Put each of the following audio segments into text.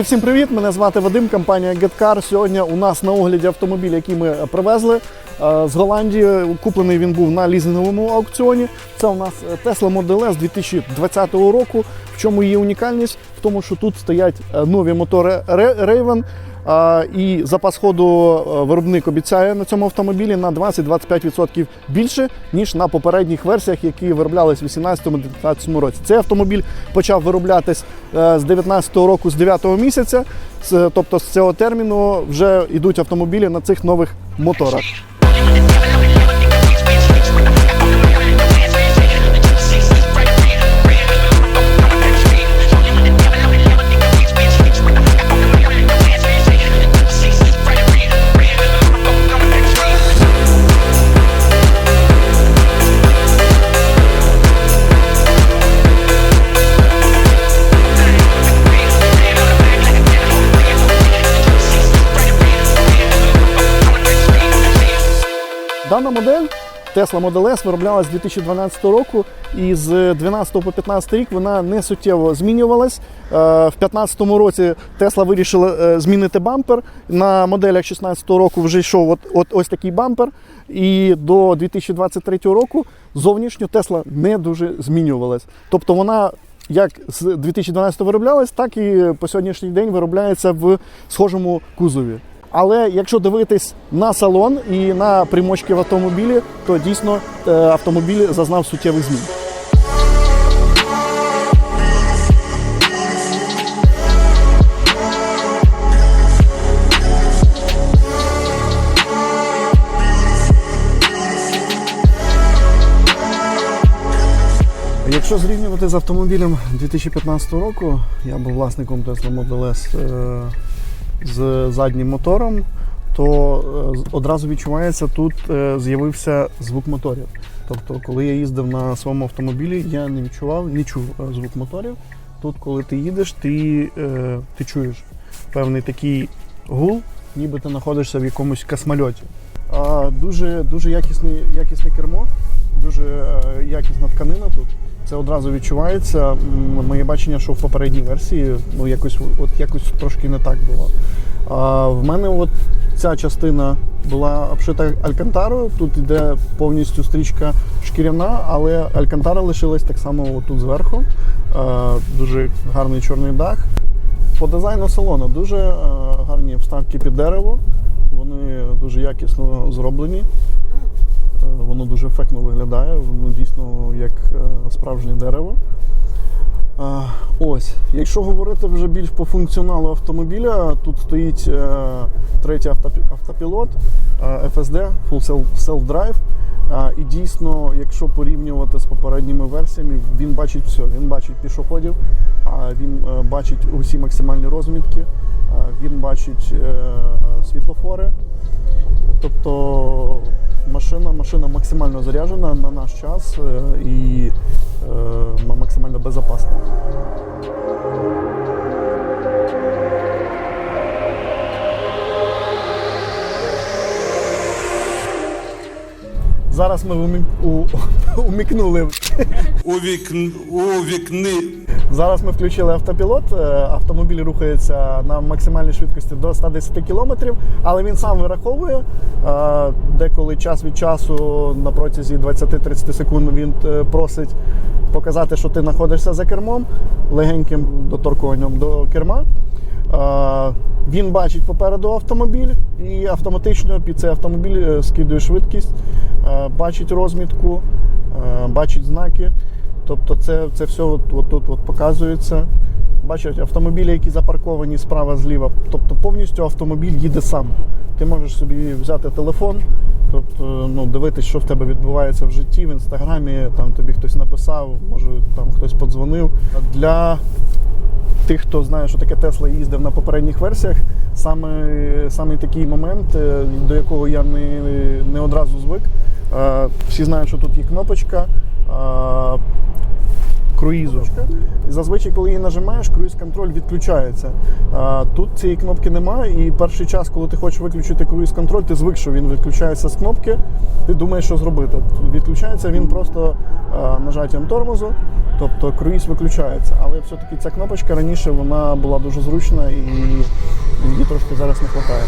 Друзі, всім привіт! Мене звати Вадим, компанія GetCar. Сьогодні у нас на огляді автомобіль, який ми привезли з Голландії. Куплений він був на лізинговому аукціоні. Це у нас е, Tesla Model S 2020 року. В чому її унікальність? В тому, що тут стоять е, нові мотори Raven. І запас ходу е, виробник обіцяє на цьому автомобілі на 20-25% більше, ніж на попередніх версіях, які вироблялись у 2018-2019 році. Цей автомобіль почав вироблятись е, з 2019 року, з 9 місяця. Тобто з цього терміну вже йдуть автомобілі на цих нових моторах. Yeah. Дана модель Tesla Model S вироблялась з 2012 року, і з 12 по 15 рік вона не суттєво змінювалась. Е, В 2015 році Tesla вирішила е, змінити бампер. На моделях 16 року вже йшов от, от ось такий бампер. І до 2023 року зовнішньо Tesla не дуже змінювалась. Тобто вона як з 2012 вироблялась, так і по сьогоднішній день виробляється в схожому кузові. Але якщо дивитись на салон і на примочки в автомобілі, то дійсно е, автомобіль зазнав суттєвих змін. Якщо зрівнювати з автомобілем 2015 року, я був власником Tesla Model S е, з заднім мотором, то е, одразу відчувається, тут е, з'явився звук моторів. Тобто, коли я їздив на своєму автомобілі, я не відчував, не чув е, звук моторів. Тут, коли ти їдеш, ти, ти чуєш певний такий гул, ніби ти знаходишся в якомусь космольоті. Дуже, дуже якісне, якісне кермо, дуже е, якісна тканина тут. Це одразу відчувається. Моє бачення, що в попередній версії ну, якось, от, якось трошки не так було. А, в мене от ця частина була обшита алькантарою. Тут йде повністю стрічка шкіряна, але алькантара лишилась так само тут зверху. А, дуже гарний чорний дах. По дизайну салону дуже е, гарні вставки під дерево. Вони дуже якісно зроблені. Е, Воно дуже ефектно виглядає, воно дійсно як е, справжнє дерево. Ось, якщо говорити вже більш по функціоналу автомобіля, тут стоїть е, третій автопілот FSD, Full Self- І дійсно, якщо порівнювати з попередніми версіями, він бачить все. Він бачить пішоходів, а він е, бачить усі максимальні розмітки, він бачить е, світлофори. Тобто машина, машина максимально заряджена на наш час е, і максимально безпечна. Зараз ми умі- у- умікнули. у, вікн... у вікни Зараз ми включили автопілот. е, Автомобіль рухається на максимальній швидкості до 110 км, але він сам вираховує. е, Деколи час від часу на протязі 20-30 секунд він е, просить показати, що ти знаходишся за кермом легеньким доторкуванням до керма. Він бачить попереду автомобіль і автоматично під цей автомобіль скидує швидкість, бачить розмітку, е, бачить знаки. Тобто це, це все от, от тут от показується. Бачать автомобілі, які запарковані справа зліва. Тобто повністю автомобіль їде сам. Ти можеш собі взяти телефон, тобто ну, дивитись, що в тебе відбувається в житті, в інстаграмі, там тобі хтось написав, може там хтось подзвонив. Для тих, хто знає, що таке Тесла їздив на попередніх версіях, саме, саме такий момент, е, до якого я не, не одразу звик. Е, Всі знають, що тут є кнопочка. Круїзу. І зазвичай, коли її нажимаєш, круїз-контроль відключається. А, тут цієї кнопки немає, і перший час, коли ти хочеш виключити круїз-контроль, ти звик, що він відключається з кнопки, ти думаєш, що зробити. Відключається він просто нажаттям тормозу, тобто круїз виключається. Але все-таки ця кнопочка раніше вона була дуже зручна і її трошки зараз не вистачає.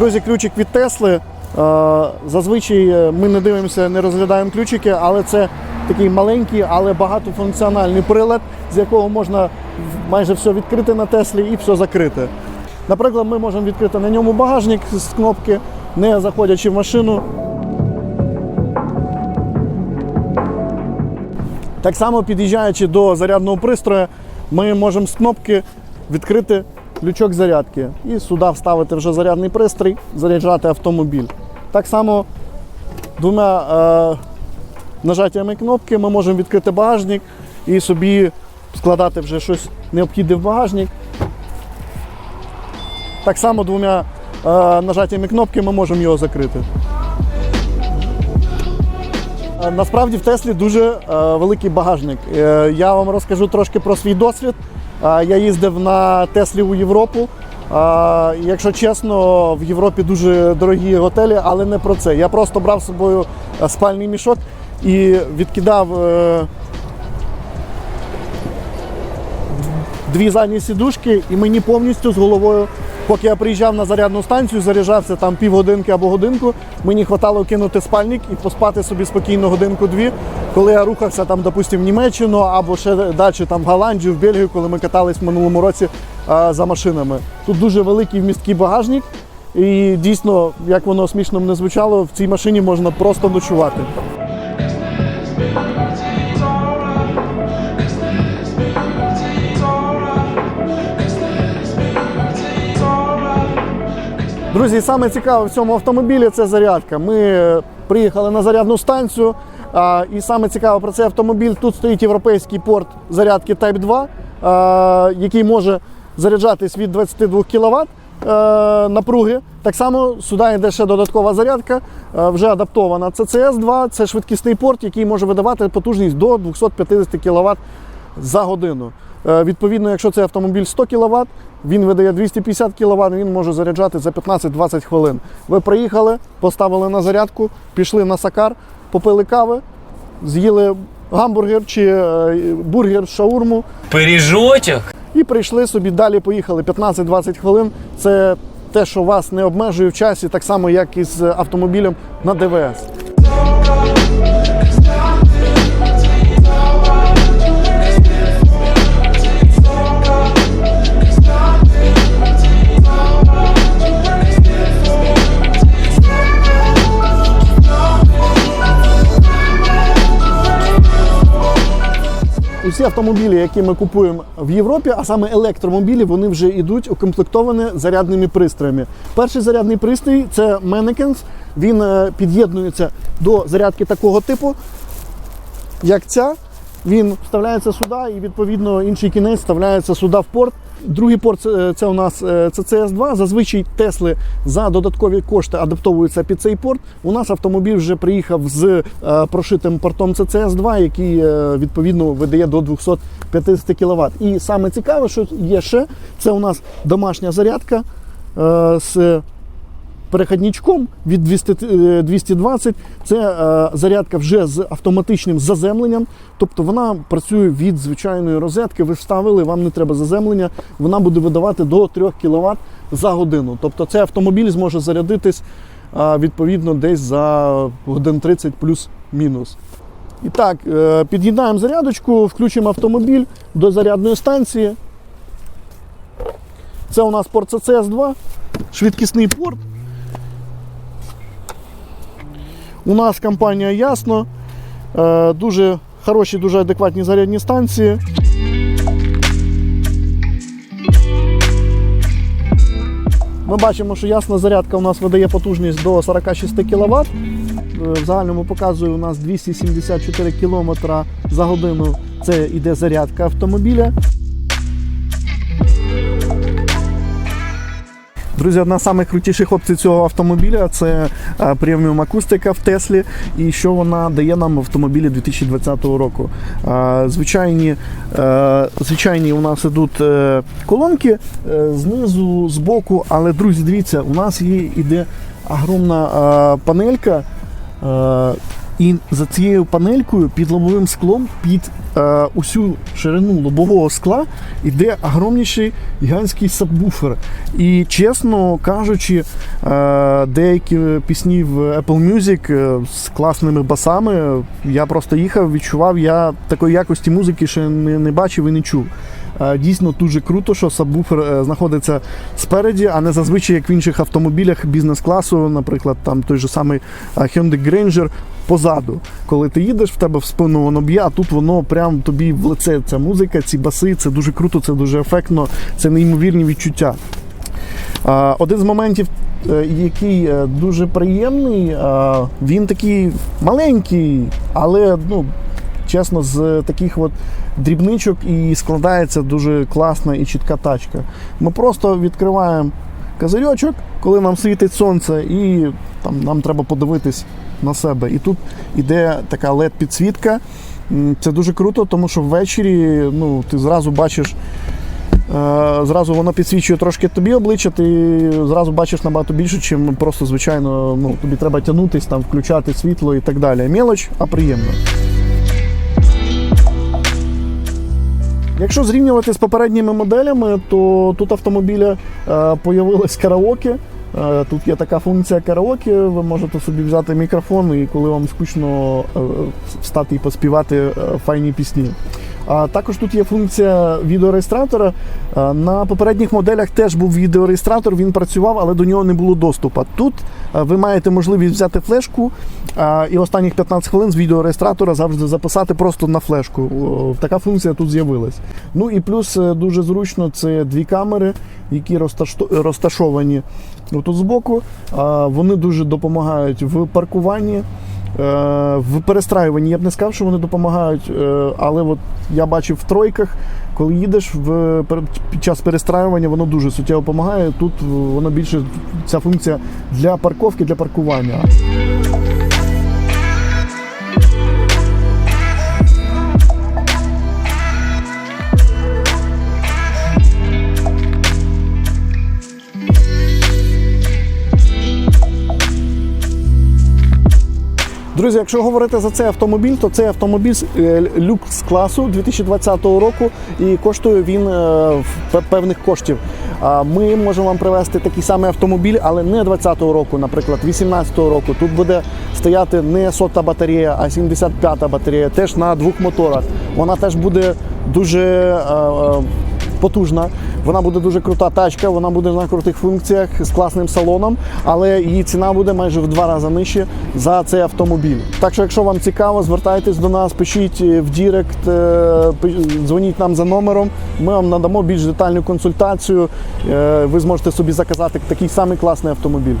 Друзі, ключик від Тесли. Е, Зазвичай е, ми не дивимося, не розглядаємо ключики, але це такий маленький, але багатофункціональний прилад, з якого можна майже все відкрити на Теслі і все закрити. Наприклад, ми можемо відкрити на ньому багажник з кнопки, не заходячи в машину. Так само під'їжджаючи до зарядного пристрою, ми можемо з кнопки відкрити лючок зарядки і сюди вставити вже зарядний пристрій, заряджати автомобіль. Так само двома е, нажаттями кнопки ми можемо відкрити багажник і собі складати вже щось необхідне в багажник. Так само двома е, нажаттями кнопки ми можемо його закрити. Е, Насправді в Теслі дуже е, великий багажник. Е, я вам розкажу трошки про свій досвід. Я їздив на Теслі у Європу. Якщо чесно, в Європі дуже дорогі готелі, але не про це. Я просто брав з собою е, спальний мішок і відкидав е, дві задні сідушки, і мені повністю з головою, поки я приїжджав на зарядну станцію, заряджався там півгодинки або годинку, мені вистачало кинути спальник і поспати собі спокійно годинку-дві. Коли я рухався там, допустим, в Німеччину або ще далі там в Голландію, в Бельгію, коли ми катались в минулому році а, за машинами. Тут дуже великий вмісткий багажник. І дійсно, як воно смішно не звучало, в цій машині можна просто ночувати. Друзі, саме цікаве в цьому автомобілі це зарядка. Ми е, приїхали на зарядну станцію. І саме цікаве про цей автомобіль. Тут стоїть європейський порт зарядки Type 2, який може заряджатись від 22 кВт напруги. Так само сюди йде ще додаткова зарядка, е, вже адаптована. CCS 2 це швидкісний порт, який може видавати потужність до 250 кВт за годину. Е, Відповідно, якщо це автомобіль 100 кВт, він видає 250 кВт, він може заряджати за 15-20 хвилин. Ви приїхали, поставили на зарядку, пішли на сакар, попили кави, з'їли гамбургер чи е, бургер, шаурму Пиріжочок. і прийшли собі далі, поїхали 15-20 хвилин. Це те, що вас не обмежує в часі, так само, як і з автомобілем на ДВС. Усі автомобілі, які ми купуємо в Європі, а саме електромобілі, вони вже йдуть укомплектовані зарядними пристроями. Перший зарядний пристрій це Mannequins. Він е, під'єднується до зарядки такого типу, як ця. Він вставляється сюди, і відповідно інший кінець вставляється сюди в порт. Другий порт це, це у нас е, ccs 2 Зазвичай Тесли за додаткові кошти адаптовуються під цей порт. У нас автомобіль вже приїхав з е, прошитим портом ccs 2 який е, відповідно видає до 250 кВт. І саме цікаве, що є ще, це у нас домашня зарядка е, з перехідничком від 200, е, 220. Це е, зарядка вже з автоматичним заземленням. Тобто вона працює від звичайної розетки. Ви вставили, вам не треба заземлення. Вона буде видавати до 3 кВт за годину. Тобто цей автомобіль зможе зарядитись е, відповідно десь за годин 30 плюс-мінус. І так, е, під'єднаємо зарядочку, включимо автомобіль до зарядної станції. Це у нас порт CCS 2, швидкісний порт. У нас компанія Ясно. Е, Дуже хороші, дуже адекватні зарядні станції. Ми бачимо, що ясна зарядка у нас видає потужність до 46 кВт. В загальному показує у нас 274 км за годину. Це йде зарядка автомобіля. Друзі, одна з найкрутіших опцій цього автомобіля це е, преміум акустика в Теслі. І що вона дає нам в автомобілі 2020 року. Звичайні, е, звичайні у нас ідуть е, колонки знизу, збоку, але друзі, дивіться, у нас є іде огромна панелька. І за цією панелькою під лобовим склом, під е, усю ширину лобового скла йде огромніший гігантський сабвуфер. І чесно кажучи, е, деякі пісні в Apple Music е, з класними басами. Я просто їхав, відчував, я такої якості музики ще не, не бачив і не чув. Е, Дійсно дуже круто, що сабвуфер е, знаходиться спереді, а не зазвичай як в інших автомобілях бізнес-класу, наприклад, там той же самий е, Hyundai Granger позаду. Коли ти їдеш, в тебе в спину воно б'є, а тут воно прям тобі в лице ця музика, ці баси, це дуже круто, це дуже ефектно, це неймовірні відчуття. Один з моментів, який дуже приємний, він такий маленький, але ну, чесно, з таких от дрібничок і складається дуже класна і чітка тачка. Ми просто відкриваємо козирьочок, коли нам світить сонце, і там, нам треба подивитись на себе. І тут іде така led підсвітка. Це дуже круто, тому що ввечері ну, ти зразу бачиш. Е, Зразу воно підсвічує трошки тобі обличчя, ти зразу бачиш набагато більше, чим просто, звичайно, ну, тобі треба тягнутись, там, включати світло і так далі. Мелоч, а приємно. Якщо зрівнювати з попередніми моделями, то тут автомобіля е, появилось караоке. Е, Тут є така функція караоке, ви можете собі взяти мікрофон і коли вам скучно е, встати і поспівати файні пісні. А також тут є функція відеореєстратора. На попередніх моделях теж був відеореєстратор, він працював, але до нього не було доступу. Тут ви маєте можливість взяти флешку і останніх 15 хвилин з відеореєстратора завжди записати просто на флешку. Така функція тут з'явилась. Ну і плюс е, дуже зручно це дві камери, які розташовані тут збоку. Вони дуже допомагають в паркуванні. Е, В перестраюванні я б не сказав, що вони допомагають, е, але от я бачив в тройках, коли їдеш в, під час перестраювання, воно дуже суттєво допомагає. Тут воно більше ця функція для парковки, для паркування. Друзі, якщо говорити за цей автомобіль, то цей автомобіль е, люкс класу 2020 року і коштує він е, певних коштів. Ми можемо вам привезти такий самий автомобіль, але не 2020 року, наприклад, 2018 року. Тут буде стояти не сота батарея, а 75-та батарея, теж на двох моторах. Вона теж буде дуже е, потужна. Вона буде дуже крута тачка, вона буде на крутих функціях з класним салоном, але її ціна буде майже в два рази нижче за цей автомобіль. Так що, якщо вам цікаво, звертайтесь до нас, пишіть е, в Дірект, е, дзвоніть нам за номером. Ми вам надамо більш детальну консультацію. Е, Ви зможете собі заказати такий самий класний автомобіль.